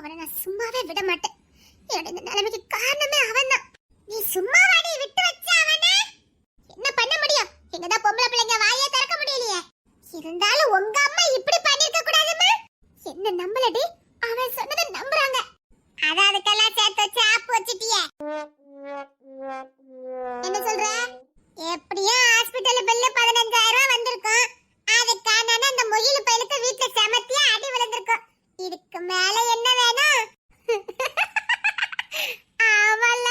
அவனை நான் சும்மாவே விட மாட்டேன் என்னோட இந்த நிலைமைக்கு காரணமே அவன்தான். நீ சும்மா வாடி விட்டு வச்ச அவனே? என்ன பண்ண முடியும்? எங்கதான் பொம்பளை பிள்ளைங்க வாயே திறக்க முடியலையே. இருந்தாலும் உங்க அம்மா இப்படி பண்ணிருக்க கூடாதுமா? என்ன நம்பலடி? அவன் சொன்னதை நம்புறாங்க. அதான் அதுக்கெல்லாம் சேர்த்து வச்சு ஆப்பு வச்சுட்டியே. என்ன சொல்ற? எப்படியும் ஹாஸ்பிட்டல் பில்லு பதினஞ்சாயிரம் ரூபாய் வந்திருக்கும். அதுக்கான அந்த முயல் பையனுக்கு வீட்டுல செமத்தியா அடி விழுந்திருக்கும். இதுக்கு மேல என்ன வேணும்? அவள?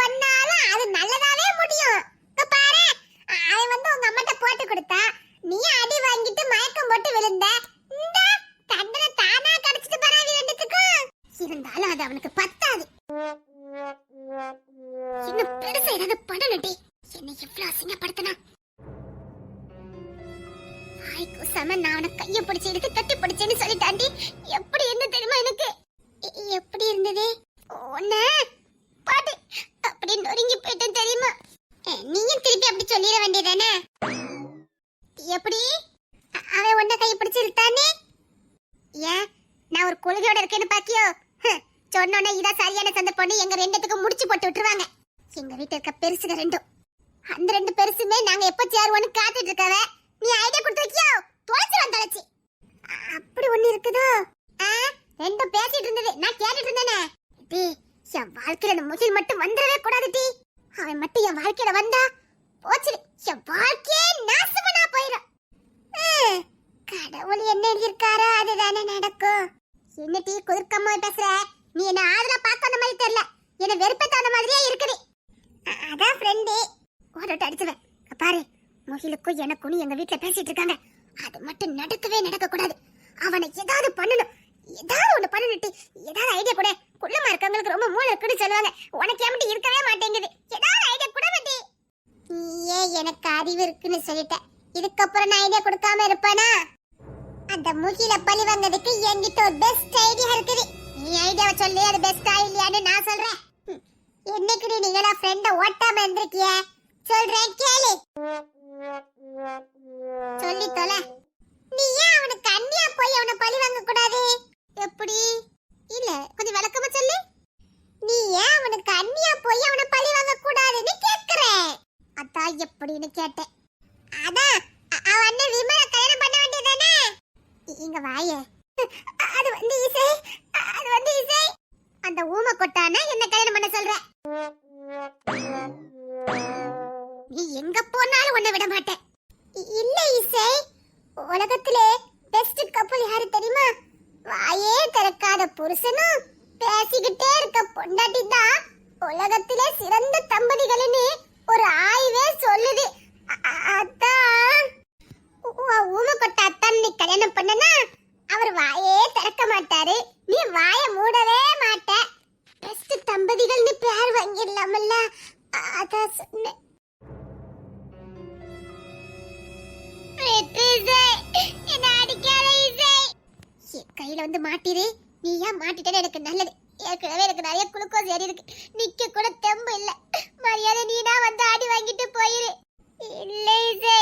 பண்ணாலும் அது நல்லதாவே முடியும். பாரு அவன் வந்து உங்க அம்மாட்ட போட்டு கொடுத்தா நீ அடி வாங்கிட்டு மயக்கம் போட்டு விழுந்த. எப்படி? அவன் உன்ன கை பிடிச்சு இழுத்தானே? ஏன்? நான் ஒரு கொள்கையோட இருக்கேன்னு பாக்கியோ ஹம், சொன்னோன்னே இதான் சரியான சந்த பொண்ணு எங்க ரெண்டுத்துக்கும் முடிச்சு போட்டு விட்டுருவாங்க. எங்க வீட்டுல இருக்க பெருசுங்க ரெண்டும். அந்த ரெண்டு பெருசுமே நாங்க எப்ப சேருவோன்னு காத்துட்டு இருக்கவ நீ ஐடியா கொடுத்து வைக்கியோ? தொலைச்சு வந்தாச்சு அப்படி ஒண்ணு இருக்குதோ? ரெண்டும் பேசிட்டு இருந்தது. நான் கேட்டுட்டு இருந்தேனே. டி என் வாழ்க்கையில அந்த முகில் மட்டும் வந்துடவே கூடாது டி அவன் மட்டும் என் வாழ்க்கையில வந்தா போச்சு. என் வாழ்க்கையே நாசமா போயிடும் கடவுள் என்ன எழுதியிருக்காரோ அதுதானே நடக்கும். என்ன டீ குதிர்க்கம்மா பேசுற? நீ என்ன ஆதரா பார்க்க அந்த மாதிரி தெரியல. என்ன தகுந்த மாதிரியே இருக்குது அதான் ஃப்ரெண்டு ஓடட்டு அடிச்சுவேன். பாரு முகிலுக்கும் எனக்கும் எங்க வீட்டுல பேசிட்டு இருக்காங்க. அது மட்டும் நடக்கவே நடக்க கூடாது அவனை ஏதாவது பண்ணணும். ஏதாவது ஒண்ணு பண்ணிட்டு ஏதாவது ஐடியா கூட. குள்ளமா இருக்கவங்களுக்கு ரொம்ப மூளை இருக்குன்னு சொல்லுவாங்க. உனக்கு ஏமிட்டு இருக்கவே மாட்டேங்குது. ஏதாவது ஐடியா கூட மாட்டே நீயே எனக்கு அறிவு இருக்குன்னு சொல்லிட்டேன் இதுக்கப்புறம் நான் ஐடியா கொடுக்காம இருப்பானா? அந்த மூக்கில பழி வந்ததுக்கு என்கிட்ட ஒரு பெஸ்ட் ஐடியா இருக்குது. நீ ஐடியாவை சொல்லி அது பெஸ்டா இல்லையான்னு நான் சொல்றேன். ம். என்னைக்குடி நீங்களா ஃப்ரெண்ட ஓட்டாம இருந்திருக்கிய? சொல்றேன் கேளு. சொல்லி தொலை. நீ ஏன் அவனுக்கு அண்ணியா போய் அவனை பழி வாங்க கூடாது எப்படி? இல்ல கொஞ்சம் விளக்கமா சொல்லு. நீ ஏன் அவனுக்கு அண்ணியா போய் அவனை பழி வாங்க கூடாதுன்னு கேக்குறேன் அதான் எப்படின்னு கேட்டேன். அதான் அவ அவன் அண்ணன் விமலை கல்யாணம் பண்ண வேண்டியதானே இங்க வாயே. அது வந்து இசை அது வந்து இசை. அந்த ஊமை கொட்டான என்ன கல்யாணம் பண்ண சொல்ற? நீ எங்க போனாலும் உன்னை விட மாட்டேன். மாட்டிரு. நீ ஏன் மாட்டிட்டேன்னு எனக்கு நல்லது. ஏற்கனவே எனக்கு நிறைய குளுக்கோஸ் ஏறி இருக்கு. நிக்க கூட தெம்பு இல்ல. மரியாதை நீனா வந்து ஆடி வாங்கிட்டு போயிரு. இல்ல இசை.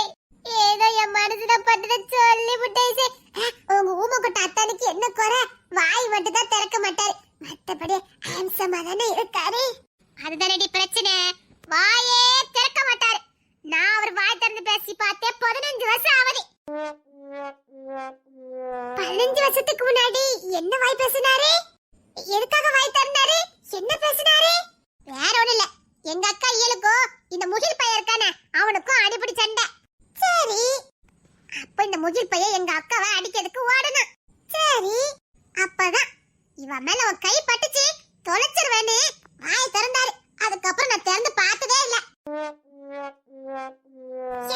ஏதோ என் மனசுல பட்டத சொல்லி விட்டேன் இசை. உங்க உங்க கொட்ட அத்தானுக்கு என்ன குறை? வாய் மட்டும் தான் திறக்க மாட்டாரு. மத்தபடி ஹேம்சமா தானே இருக்காரு. அதுதானடி பிரச்சனை. வாயே திறக்க மாட்டாரு. நான் அவர் வாய் திறந்து பேசி பார்த்தே பதினஞ்சு வருஷம் ஆகுது. பதினஞ்சு வருஷத்துக்கு முன்னாடி என்ன வாய் பேசினாரு? எதுக்காக வாய் திறந்தாரு? என்ன பேசினாரு? வேற ஒண்ணு இல்ல. எங்க அக்கா இயலுக்கும் இந்த முகில் பையன் இருக்கானே அவனுக்கும் அடிப்படி சண்டை. சரி. அப்ப இந்த முகில் பையன் எங்க அக்காவை அடிக்கிறதுக்கு ஓடணும். சரி. அப்பதான் இவன் மேல உன் கை பட்டுச்சு தொலைச்சிருவேன்னு வாய் திறந்தாரு. அதுக்கப்புறம் நான் திறந்து பார்த்ததே இல்ல.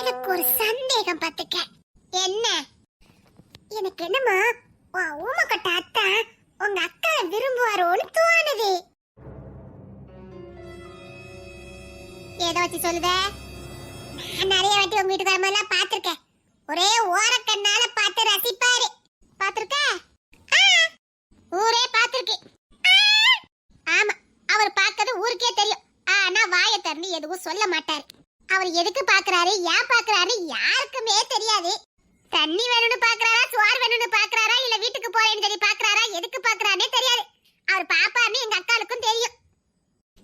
எனக்கு ஒரு சந்தேகம் பார்த்துக்க. என்ன? எனக்கு என்னமா உன் ஊமக்கட்ட அத்தா உங்க அக்கா விரும்புவாரோன்னு தோணுது. ஏதோ வச்சு சொல்லுத. நான் நிறைய வாட்டி உங்க வீட்டுக்கு வரும்போதெல்லாம் பார்த்திருக்கேன். ஒரே ஓரக்கண்ணால பார்த்து ரசிப்பாரு. பார்த்திருக்க? ஆ, ஊரே பார்த்திருக்கு. ஆமா அவர் பார்க்கறது ஊருக்கே தெரியும். ஆனா வாய திறந்து எதுவும் சொல்ல மாட்டாரு. அவர் எதுக்கு பாக்குறாரு ஏன் பாக்குறாரு யாருக்குமே தெரியாது. தண்ணி வேணும்னு பாக்குறாரா? சோறு வேணும்னு பாக்குறாரா? இல்ல வீட்டுக்கு போறேன்னு சொல்லி பாக்குறாரா? எதுக்கு பாக்குறானே தெரியாது. அவர் பாப்பாருன்னு எங்க அக்காளுக்கும் தெரியும்.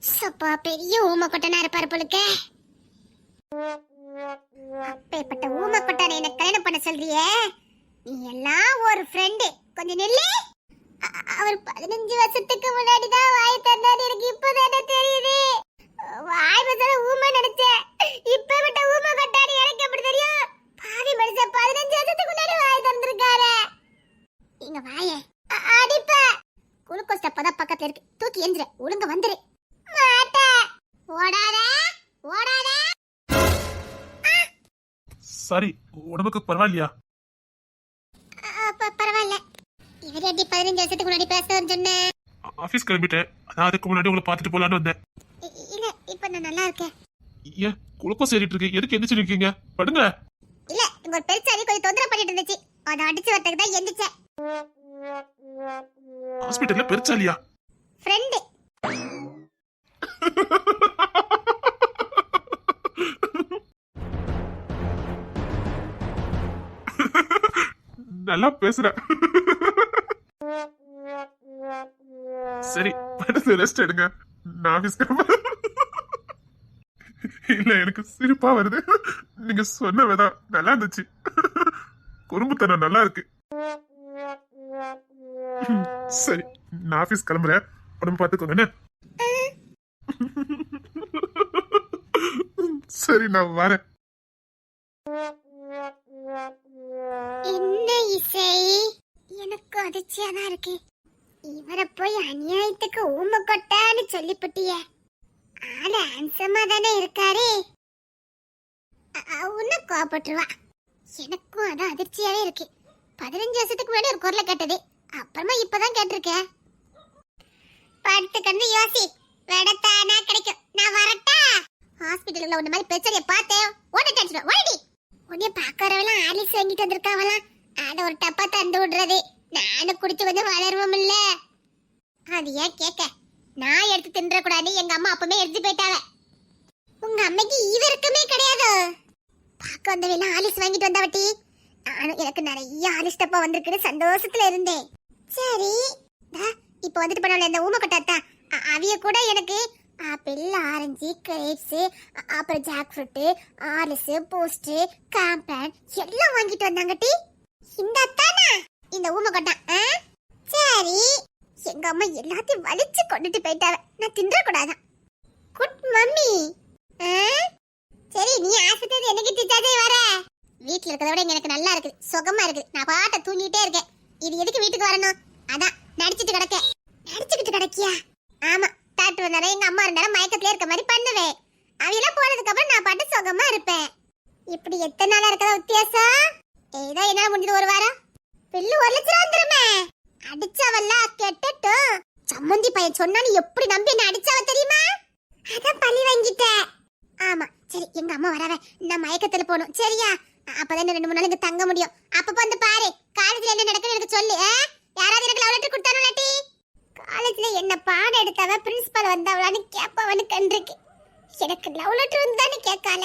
சப்பா பெரிய ஊமக்கொட்டனா இருப்பாரு போலுக்க. அப்பேற்பட்ட ஊமக்கொட்டனை எனக்கு கல்யாணம் பண்ண சொல்றியே? நீ எல்லாம் ஒரு ஃப்ரெண்டு கொஞ்சம் நில்லு. அவர் பதினஞ்சு வருஷத்துக்கு முன்னாடி தான் வாய் தந்தாரு எனக்கு இப்பதானே தெரியுது? வாய் பசால ஊமை நினைச்சேன். இப்ப விட்ட ஊமை கட்டாரு எனக்கு எப்படி தெரியும்? பாவி மனுஷன் பதினஞ்சு வருஷத்துக்கு முன்னாடி வாய் திறந்திருக்காரு. இங்க வாய. அடிப்ப. குளுக்கோஸ் டப்பா பக்கத்துல இருக்கு. தூக்கி எந்திர. ஒழுங்க வந்துரு. மாட்டேன் ஓடாத. ஓடாத. சாரி உடம்புக்கு பரவாயில்லையா? பரவாயில்ல. இவர் எப்படி பதினஞ்சு வருஷத்துக்கு முன்னாடி பேசுறதுன்னு சொன்னேன் ஆபீஸ் கிளம்பிட்டேன். நான் அதுக்கு முன்னாடி உங்களை பார்த்துட்டு போலான்னு வந்தேன். இல்ல இப்ப நான் நல்லா இருக்கேன். ஏன் குழப்பம் ஏறிட்டு இருக்கு. எதுக்கு எந்திரிச்சு இருக்கீங்க? படுங்க. இங்க ஒரு பெருசாரி கொஞ்சம் தொந்தரவு பண்ணிட்டு இருந்துச்சு. அதை அடிச்சு வரதுக்கு தான் எந்திரிச்சேன். ஹாஸ்பிட்டல்ல பெருச்சாலியா ஃப்ரெண்டு நல்லா பேசுற. சரி படுத்து ரெஸ்ட் எடுங்க. நான் கிளம்ப இல்ல எனக்கு சிரிப்பா வருது. நீங்க சொன்ன விதம் நல்லா இருந்துச்சு. குறும்புத்தனம் நல்லா இருக்கு. சரி நான் ஆபீஸ் கிளம்புறேன். உடம்பு பார்த்துக்கோங்க என்ன? சரி நான் வரேன். என்ன இசை? எனக்கு அதிர்ச்சியா தான் இருக்கு. இவரை போய் அநியாயத்துக்கு ஊம கொட்டான்னு சொல்லிப்புட்டிய. ஆளு ஹேண்ட்ஸமா தானே இருக்காரு. உன்ன கோபப்பட்டுருவா எனக்கும் அதான் அதிர்ச்சியாவே இருக்கு. பதினஞ்சு வருஷத்துக்கு முன்னாடி ஒரு குரலை கேட்டது. அப்புறமா இப்பதான் கேட்டிருக்கேன் படுத்து கண்டு யோசி. வெடத்தானா கிடைக்கும். நான் வரட்டா? ஹாஸ்பிட்டலுக்குள்ள உன்ன மாதிரி பிரச்சனையை பார்த்தேன் ஓட டென்ஷன் ஓடி உன்னைய பாக்கறவெல்லாம் ஆலிஸ் வாங்கிட்டு வந்திருக்காவலாம். அதை ஒரு டப்பா தந்து விடுறது. நானும் குடிச்சு கொஞ்சம் வளருவோம் இல்ல. அது ஏன் கேட்க? நான் எடுத்து தின்றக்கூடாது எங்க அம்மா அப்பவுமே எடுத்து போயிட்டாங்க உங்க அம்மைக்கு இவருக்குமே கிடையாது. பார்க்க வந்தவெல்லாம் ஆலிஸ் வாங்கிட்டு வந்தாவட்டி நானும் எனக்கு நிறைய ஆலிஸ் டப்பா வந்திருக்குன்னு சந்தோஷத்துல இருந்தேன். சரி. இப்போ வந்துட்டு பண்ணல இந்த ஊமை அ- அவிய கூட எனக்கு ஆப்பிள் ஆரஞ்சு கிரேப்ஸ் அப்புறம் ஜாக் ஃப்ரூட்டு ஆலிஸ் போஸ்ட் காம்ப்ளான் எல்லாம் வாங்கிட்டு வந்தாங்க டி. இந்த அத்தானா? இந்த ஊமக்கொட்டா ஆ? சரி. எங்க அம்மா எல்லாத்தையும் வலிச்சு கொண்டுட்டு போயிட்டாவ. நான் தின்ற கூடாதான் குட் மம்மி. ஆ? சரி நீ ஆசைத்தது எனக்கு திட்டாதே வர? வீட்ல இருக்கிறத விட எனக்கு நல்லா இருக்கு. சுகமா இருக்கு. நான் பாட்ட தூங்கிட்டே இருக்கேன். இது எதுக்கு வீட்டுக்கு வரணும்? அதான் நடிச்சிட்டு கிடக்க நடிச்சுக்கிட்டு கிடக்கியா? ஆமா டாக்டர் வந்தாலும் எங்க அம்மா இருந்தாலும் மயக்கத்துல இருக்க மாதிரி பண்ணுவேன். அவையெல்லாம் போனதுக்கு அப்புறம் நான் பாட்டு சுகமா இருப்பேன். இப்படி எத்தனை நாளா இருக்கதா வித்தியாசம்? ஏதோ என்ன முடிஞ்சது ஒரு வாரம். பில்லு ஒரு லட்சம் வந்துருமே. அடிச்சவல்ல கெட்டட்டும். சம்மந்தி பையன் சொன்னா நீ எப்படி நம்பி என்ன அடிச்சவ தெரியுமா? அதான் பழி வாங்கிட்ட ஆமா சரி எங்க அம்மா வராவ. நான் மயக்கத்துல போகணும் சரியா? அப்பதான் ரெண்டு மூணு நாள் இங்க தங்க முடியும். அப்பப்ப வந்து பாரு. காலேஜ்ல என்ன நடக்குன்னு எனக்கு சொல்லு யாராவது எனக்கு லவ் லெட்டர் கொடுத்தானோ காலேஜ்ல என்ன பாடம் எடுத்தவ பிரின்சிபல் வந்தவளான்னு கேப்பவனு கண்டிருக்கு. எனக்கு லவ் லெட்டர் வந்தான்னு கேட்கால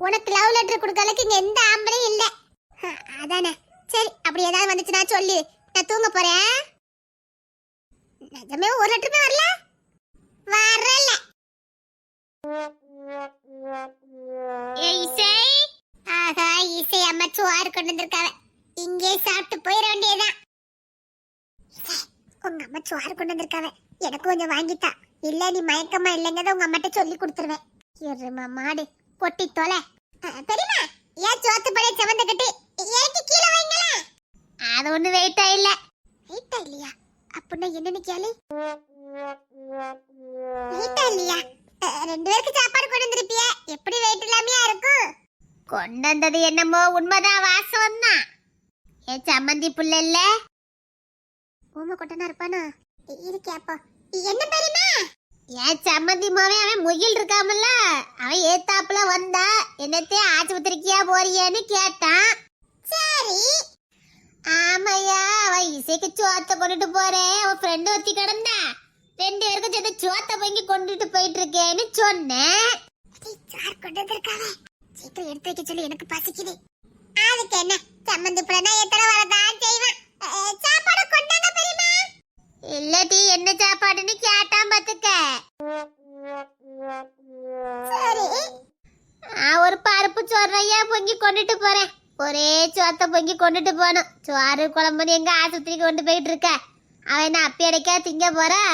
உனக்கு லவ் லெட்டர் கொடுக்கறதுக்கு இங்க எந்த ஆம்பளையும் இல்ல. அதானே. சரி அப்படி ஏதாவது வந்துச்சுன்னா சொல்லு. நான் தூங்க போறேன். நிஜமே ஒரு லெட்டருமே வரல? வரல. இசை? ஆஹா இசை அம்மா சோறு கொண்டு வந்திருக்காவ. இங்கே சாப்பிட்டு போயிட வேண்டியதான் உங்க அம்மா சோறு கொண்டு வந்திருக்காவ. எனக்கு கொஞ்சம் வாங்கித்தா. இல்ல நீ மயக்கமா இல்லைங்கத உங்க அம்மாட்ட சொல்லி கொடுத்துருவேன். எருமா மாடு கொட்டி தொலை. பெரியமா ஏன் சோத்து பழைய செவந்த கட்டி இறக்கி கீழே வைங்களா? அது ஒண்ணு வெயிட்டா இல்ல. வெயிட்டா இல்லையா? அப்படின்னா என்னன்னு கேளு. வெயிட்டா இல்லையா? ரெண்டு பேருக்கு சாப்பாடு கொண்டு வந்திருப்பிய எப்படி வெயிட் இல்லாமையா இருக்கும் கொண்டு வந்தது என்னமோ உண்மைதான் வாசம் தான் ஏ சம்மந்தி புள்ள இல்ல? ஊம கொட்டனா இருப்பானா? இருக்கேப்பா என்ன பெரியமா ஏன் சம்மந்தி மாவே அவன் முகில் இருக்காமல்ல? அவன் ஏத்தாப்புல வந்தா என்னத்தே ஆஸ்பத்திரிக்கியா போறியேன்னு கேட்டான். சரி. ஆமையா அவன் இசைக்கு சோத்த கொண்டுட்டு போறேன் அவன் ஃப்ரெண்டு ஒத்தி கிடந்தா. ரெண்டு பேருக்கும் சேர்ந்து சோத்த பொங்கி கொண்டுட்டு போயிட்டு இருக்கேன்னு சொன்னேன். கொண்டு சீக்கிரம் எடுத்து வைக்க சொல்லி எனக்கு பசிக்குது. அதுக்கு என்ன? சம்மந்தி புலனா எத்தனை வரதான் செய்வேன். சாப்பாடு கொண்டாங்க பெரியமா இல்லடி என்ன சாப்பாடுன்னு கேட்டான் பாத்துக்க. சரி. நான் ஒரு பருப்பு சோறையா பொங்கி கொண்டுட்டு போறேன். ஒரே சோத்த பொங்கி கொண்டுட்டு போகணும். சோறு குழம்புன்னு எங்க ஆஸ்பத்திரிக்கு கொண்டு போயிட்டு இருக்க. அவன் என்ன அப்பி அடைக்கா திங்க போறா?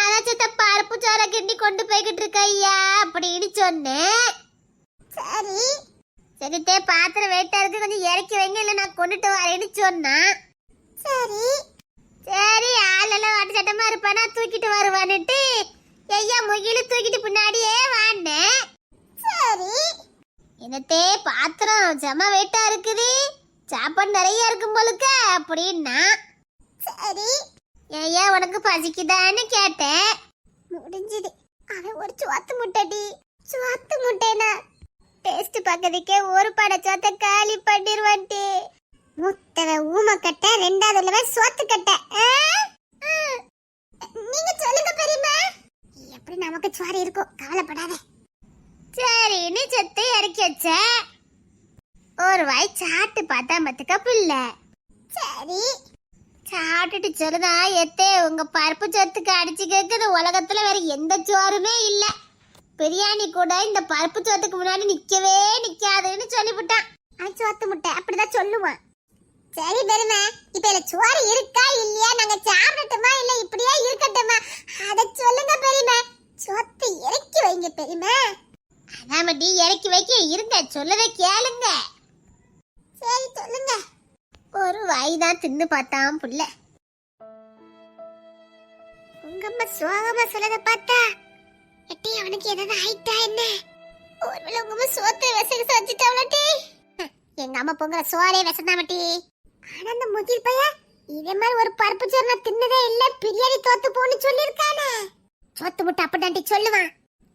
அதான் சித்த பருப்பு சோறை கிண்டி கொண்டு போய்கிட்டு இருக்க ஐயா. அப்படின்னு சொன்னேன். சரி. சரி தே பாத்திரம் வெயிட்டா இருக்கு கொஞ்சம் இறக்கி வைங்க இல்ல நான் கொண்டுட்டு வரேன்னு சொன்னா. சரி. சரி ஆளெல்லாம் வாட்டு சட்டமா இருப்பானா தூக்கிட்டு வருவான்னுட்டு ஐயா முகிலு தூக்கிட்டு பின்னாடியே வாண்ணே சரி. என்னத்தே பாத்திரம் செம வெயிட்டா இருக்குது. சாப்பாடு நிறைய இருக்கும் போலுக்க அப்படின்னா. சரி. ஐயா உனக்கு பசிக்குதான்னு கேட்டேன். முடிஞ்சது. அவன் ஒரு சுவாத்து முட்டடி. சுவாத்து முட்டைனா டேஸ்ட் பார்க்கறதுக்கே ஒரு பட சோத்த காலி பண்ணிடுவான்ட்டு முத்தவ ஊமக்கட்டை கட்ட ரெண்டாவது கட்டை சோத்து கட்ட. நீங்க சொல்லுங்க பெரியம்மா. எப்படி நமக்கு சுவாரி இருக்கும் கவலைப்படாத. சரின்னு சொத்தை இறக்கி வச்ச. ஒரு வாய் சாப்பிட்டு பார்த்தா மத்துக்க பிள்ளை. சரி. சாப்பிட்டுட்டு சொல்லுதா எத்தே உங்க பருப்பு சொத்துக்கு அடிச்சு கேக்குது உலகத்துல வேற எந்த சோறுமே இல்லை. பிரியாணி கூட இந்த பருப்பு சோத்துக்கு முன்னாடி நிக்கவே நிக்காதுன்னு சொல்லிவிட்டான். அவன் சோத்து முட்டை அப்படிதான் சொல்லுவான். சரி பெருமை இப்ப இதுல சோறு இருக்கா இல்லையா? நாங்க சாப்பிடட்டுமா இல்ல இப்படியே இருக்கட்டுமா? அத சொல்லுங்க பெரியமா சொத்து இறக்கி வைங்க பெருமை. அதாமட்டி இறக்கி வைக்க இருங்க. சொல்லவே கேளுங்க. சரி சொல்லுங்க. ஒரு வாய் தான் தின்னு பார்த்தான் புள்ள. உங்க அம்மா சோகமா சொல்லத பார்த்தா எட்டி அவனுக்கு ஏதாவது ஆயிட்டா என்ன? ஒருவேளை உங்க அம்மா சோத்தை விசக செஞ்சுட்டாவளட்டி எங்க அம்மா பொங்கல சோறே விசந்தாமட்டி ஆனா அந்த முகில் பைய இதே மாதிரி ஒரு பருப்பு சோறு நான் தின்னதே இல்ல பிரியாணி தோத்து போன்னு சொல்லிருக்கானே சோத்து முட்டை அப்படின்ட்டு சொல்லுவான்.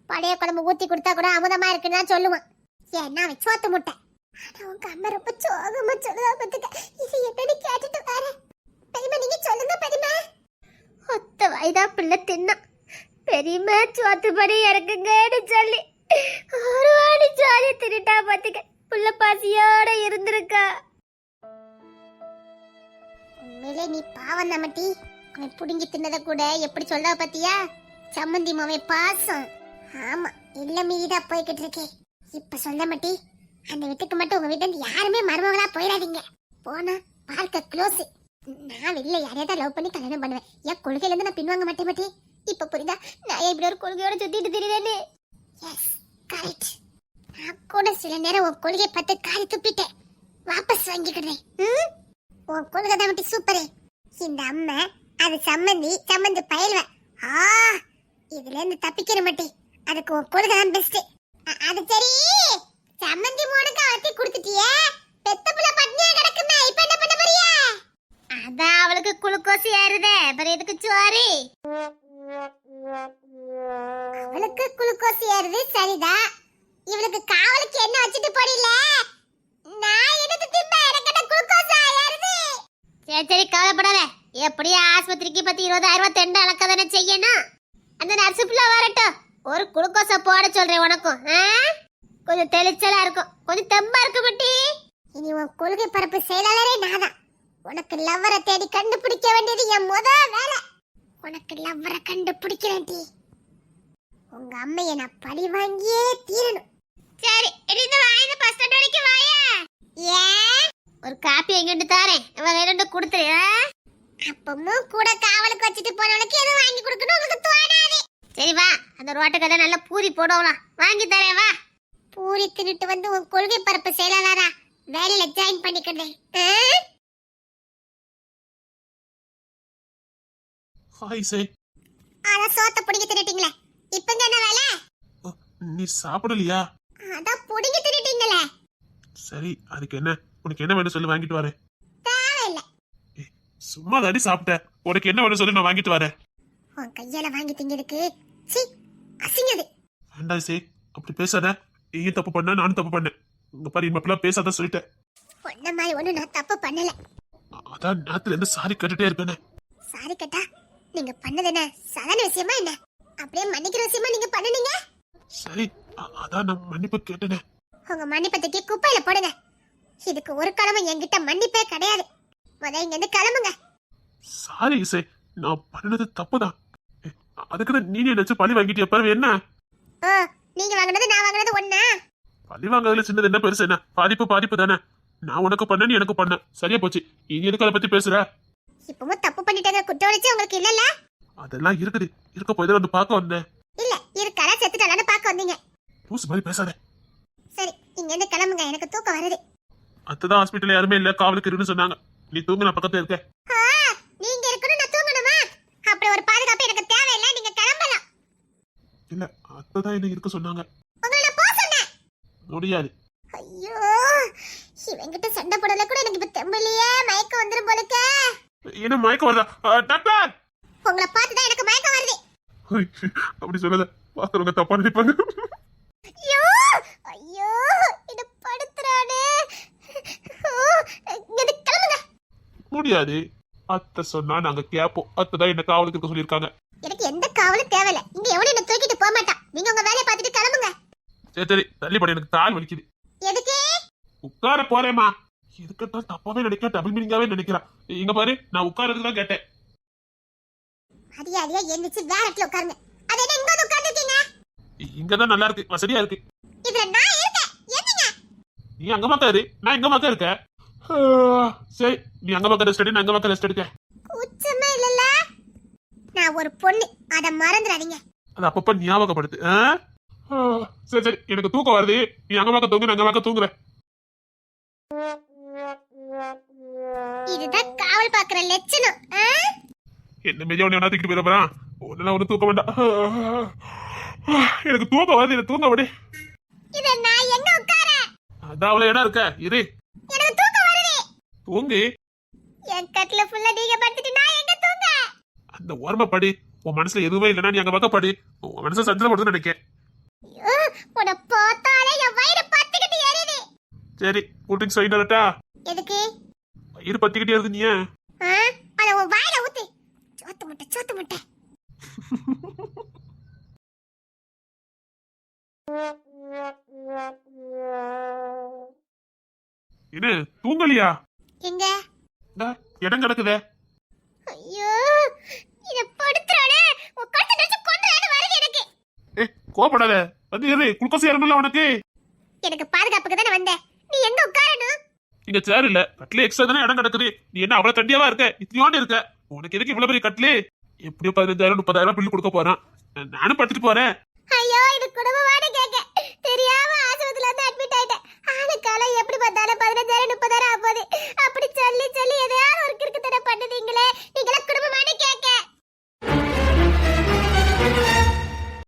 பழைய குழம்பு ஊத்தி கொடுத்தா கூட அமுதமா இருக்குன்னு சொல்லுவான். ஏன்னா அவன் சோத்து முட்டை. ஆனா உங்க அம்மா ரொம்ப சோகமா சொல்லுவா பத்துக்க இது என்னன்னு கேட்டுட்டு வர பெரியமா நீங்க சொல்லுங்க பெரியமா ஒத்த வயதா பிள்ளை தின்னா பெரியமா சோத்து படி இறக்குங்கன்னு சொல்லி ஒரு வாடி சோதி திருட்டா பாத்துக்க. புள்ள பாசியோட இருந்திருக்கா. உண்மையிலே நீ பாவம் நம்மட்டி அவன் புடுங்கி தின்னதை கூட எப்படி சொல்ல பாத்தியா? சம்மந்தி மாமே பாசம். ஆமா எல்லாம் மீதா போய்கிட்டு இருக்கே. இப்ப சொல்ல மாட்டி அந்த வீட்டுக்கு மட்டும் உங்க வீட்டுல யாருமே மருமகளா போயிடாதீங்க. போனா பார்க்க க்ளோஸ் நான் வெளியில யாரையாவது லவ் பண்ணி கல்யாணம் பண்ணுவேன். என் கொள்கையில இருந்து நான் பின்வாங்க மாட்டேன் மாட்டி. இப்ப புரியுதா? நான் இப்படி ஒரு கொள்கையோட சுத்திட்டு திரியுதேன்னு எஸ் கரெக்ட் நான் கூட சில நேரம் உன் கொள்கையை பார்த்து காரி துப்பிட்டேன். வாபஸ் வாங்கிக்கிறேன் ம்? உன் கொள்கை தான் மட்டும் சூப்பரே இந்த அம்மா அது சம்மந்தி சம்மந்தி பயில்வேன் ஆ இதுல இருந்து தப்பிக்கிற மாட்டி. அதுக்கு உன் கொள்கை தான் பெஸ்ட் அது சரி. சம்மந்தி மோனுக்கு அவத்தி கொடுத்துட்டியே. பெத்த புள்ள பட்னியா கிடக்குமே இப்ப என்ன பண்ண போறியா? அதான் அவளுக்கு குளுக்கோஸ் ஏறுதே. அப்புறம் எதுக்கு சோறு? அவளுக்கு குளுக்கோஸ் ஏறுது சரிதான் இவளுக்கு காவலுக்கு என்ன வச்சுட்டு போறீல? நான் எனக்கு திம்ப எனக்கு குளுக்கோஸ் ஏறுது? சரி சரி கவலைப்படாத. எப்படியும் ஆஸ்பத்திரிக்கு பத்தி இருபதாயிரம் ரூபாய் தெண்டு அளக்க தானே செய்யணும்? அந்த நர்ஸு பிள்ளை வரட்டும். ஒரு குளுக்கோஸ போட சொல்றேன் உனக்கும் கொஞ்சம் தெளிச்சலா இருக்கும். கொஞ்சம் தெம்பா இருக்கு குட்டி. இனி உன் கொள்கை பரப்பு செயலாளரே நாதான் உனக்கு லவ்வரை தேடி கண்டுபிடிக்க வேண்டியது என் முத வேலை. உனக்கு லவ்வரை கண்டுபிடிக்கிறேன் டி. உங்க அம்மைய நான் பழி வாங்கியே தீரணும். சரி இந்த வாயின பஸ் ஸ்டாண்ட் வரைக்கும் வாயா. ஏன் ஒரு காப்பி எங்கிட்டு தாரேன். அவன் ரெண்டு கொடுத்துரு அப்பமும் கூட காவலுக்கு வச்சுட்டு போனவனுக்கு எதுவும் வாங்கி கொடுக்கணும் உங்களுக்கு தோணாது. சரி வா. அந்த ரோட்டு கடை நல்லா பூரி போடலாம் வாங்கி தரேன் வா. பூரி தின்னுட்டு வந்து உன் கொள்கை பரப்பு செயலாளரா வேலையில ஜாயின் பண்ணிக்கிறேன் ஹாய் சே அதான் சோத்த பிடிக்க தின்னுட்டீங்களே. இப்பங்க என்ன வேலை? நீ சாப்பிடலையா? அதான் பிடிக்க தின்னுட்டீங்களே. சரி அதுக்கு என்ன? உனக்கு என்ன வேணும் சொல்லி வாங்கிட்டு வரேன். தா சும்மா தாடி சாப்பிட்டேன் உனக்கு என்ன வேணும் சொல்லி நான் வாங்கிட்டு வரேன். உன் கையால வாங்கி திங்கிறதுக்கு சீ அசிங்கது. வேண்டாம் இசை அப்படி பேசாத. நீயும் தப்பு பண்ண நானும் தப்பு பண்ணேன். உங்க பாரு இனிமேப்பெல்லாம் பேசாத சொல்லிட்டேன். உன்ன மாதிரி ஒண்ணு நான் தப்பு பண்ணல. அதான் நேரத்துல இருந்து சாரி கேட்டுட்டே இருக்கேனே சாரி கட்டா நீங்க பண்ணது என்ன? சாதாரண விஷயமா என்ன? அப்படியே மன்னிக்கிற விஷயமா நீங்க பண்ணுனீங்க? சரி அதான் நான் மன்னிப்பு கேட்டேனே. உங்க மன்னிப்பை தூக்கி குப்பையில போடுங்க. இதுக்கு ஒரு கிழமை என்கிட்ட மன்னிப்பே கிடையாது. முத இங்க இருந்து கிளம்புங்க. சாரி இசை. நான் பண்ணது தப்புதான். அதுக்கு தான் நீ நினைச்சு பழி வாங்கிட்டிய? பிறகு என்ன? ஓ நீங்க வாங்குனது நான் வாங்குனது ஒண்ணா? பழி வாங்குறதுல சின்னது என்ன பெருசு என்ன? பாதிப்பு பாதிப்பு தானே. நான் உனக்கு பண்ண நீ எனக்கு பண்ண. சரியா போச்சு. இனி எதுக்கு அதை பத்தி பேசுற? இப்பவும் தப்பு பண்ணிட்டாங்க. குற்ற உணர்ச்சி உங்களுக்கு இல்லல்ல? அதெல்லாம் இருக்குது. இருக்க போய் வந்து பார்க்க வந்தேன். இல்ல இருக்காரா செத்துட்டாலான்னு பார்க்க வந்தீங்க. லூசு மாதிரி பேசாத. சரி இங்க இருந்து கிளம்புங்க. எனக்கு தூக்கம் வருது. அத்ததான் ஹாஸ்பிட்டல் யாருமே இல்ல. காவலுக்கு இருக்குன்னு சொன்னாங்க. நீ தூங்கு நான் பக்கத்துல இருக்கேன் ஆ, நீங்க இருக்கணும். நான் தூங்கணுமா? அப்படி ஒரு பாதுகாப்பு எனக்கு தேவையில்லை. நீங்க கிளம்பலாம். இல்ல அத்ததான் என்ன இருக்க சொன்னாங்க. உங்களை நான் போக சொன்னேன். முடியாது. ஐயோ இவங்கிட்ட சண்டை போடல கூட எனக்கு இப்ப தெம்பலையே மயக்கம் வந்துரும் போலுக்க என்ன மயக்கம் வருதா? டாக்டர்! உங்களை பார்த்து தான் எனக்கு மயக்கம் வருது. அப்படி சொல்லாத. பாக்குறவங்க தப்பா நினைப்பாங்க. ஐயோ ஐயோ இத படுத்துறானே. இங்கிருந்து கிளம்புங்க. முடியாது. அத்தை சொன்னா நாங்க கேப்போம். அத்தை என்ன காவலுக்கு இருக்க சொல்லியிருக்காங்க. எனக்கு எந்த காவலும் தேவையில்ல. இங்க எவனும் என்ன தூக்கிட்டு போக மாட்டான். நீங்க உங்க வேலையை பார்த்துட்டு கிளம்புங்க. சரி சரி. தள்ளி படி எனக்கு கால் வலிக்குது. எதுக்கு? உட்கார போறேமா இதுக்கத்தான் தப்பாவே நினைக்கிறேன் டபுள் மீனிங்காவே நினைக்கிறான் இங்க பாரு நான் உட்காரதுக்கு தான் கேட்டேன். அடியா அடியா எந்திரிச்சு வேற இடத்துல உட்காருங்க. அது என்ன இங்க வந்து உட்கார்ந்துருக்கீங்க? இ- இங்கதான் நல்லா இருக்கு வசதியா இருக்கு. இதுல நான் இருக்கேன். என்னங்க? நீ அங்க இரு நான் இங்க பக்கம் இருக்கேன். சரி நீ அங்க பக்கம் ரெஸ்ட் எடு நான் அங்க பக்கம் ரெஸ்ட் எடுக்க உச்சமே இல்லல்ல. நான் ஒரு பொண்ணு அத மறந்துடாதீங்க. அது அப்பப்ப ஞாபகப்படுத்து ஆ? ஆ, சரி சரி எனக்கு தூக்கம் வருது. நீ அங்க பக்கம் தூங்கு நான் அங்க பக்கம் தூங்குறேன். இதுதான் காவல் பாக்குற லட்சணம்? என்ன மெஜா ஒண்ணு தூக்கிட்டு போயிட போறான் ஒன்னு ஒண்ணு தூக்க வேண்டாம் எனக்கு தூக்கம் வருது எனக்கு தூங்க விடு இத நான் எங்க உட்கார? அதான் அவ்வளவு இடம் இருக்க. இரு. எனக்கு தூக்கம் வருது. தூங்கு. என் கட்டில ஃபுல்லா நீங்க படுத்துட்டு நான் எங்க தூங்க? அந்த ஓரமா படி. உன் மனசுல எதுவுமே இல்லைன்னா நீ அங்க பக்கம் படி. உன் மனசை சஞ்சலப்படுதுன்னு நினைக்கேன். ஐயோ, உன்னை பார்த்தாலே என் வயிறு பத்திக்கிட்டு எரியுது. சரி கூட்டிங் சொல்லிட்டா எதுக்கு? வயிறு பத்திக்கிட்டே இருக்கு நீ ஏன்? ஆ? அத உன் வாயில ஊத்து. சோத்து முட்டை சோத்து முட்டை. என்ன தூங்கலியா? எங்க? இந்தா, இடம் கிடக்குதே. ஐயோ இத படுத்துறானே. உன் கழுத்தை நெரிச்சு கொன்றானே வருது எனக்கு. ஏ கோபப்படாத வந்து இரு குளுக்கோஸ் ஏறணும்ல உனக்கு. எனக்கு பாதுகாப்புக்கு தானே வந்தேன் நீ எங்க உட்காரணும்? இங்க சேர் இல்ல கட்லே எக்ஸ்ட்ரா தானே இடம் கிடக்குது? நீ என்ன அவ்வளவு தண்டியாவா இருக்க? இத்தனையோண்டு இருக்க? உனக்கு எதுக்கு இவ்வளவு பெரிய கட்லே எப்படியோ பதினஞ்சாயிரம் முப்பதாயிரம் பில்லு கொடுக்க போறான். நானும் படுத்துட்டு போறேன். ஐயோ இது குடும்ப வாட கேக்க தெரியாம ஆஸ்பத்திரியில வந்து அட்மிட் ஆயிட்டேன். ஆளுக்கால எப்படி பார்த்தாலும் பதினஞ்சாயிரம் முப்பதாயிரம் ஆகுது அப்படி சொல்லி சொல்லி எதையாவது ஒரு கிறுக்கு தடவை பண்ணுவீங்களே நீங்களா குடும்ப வாட கேக்க